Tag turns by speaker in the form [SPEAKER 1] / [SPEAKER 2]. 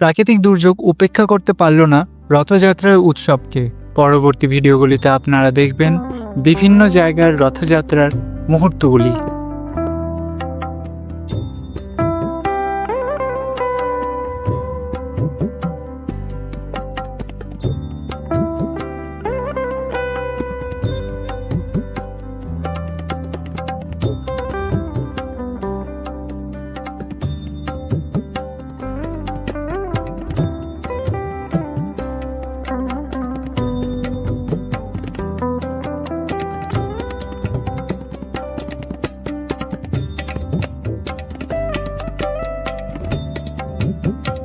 [SPEAKER 1] প্রাকৃতিক দুর্যোগ উপেক্ষা করতে পারল না রথযাত্রার উৎসবকে। পরবর্তী ভিডিওগুলিতে আপনারা দেখবেন বিভিন্ন জায়গার রথযাত্রার মুহূর্তগুলি। Música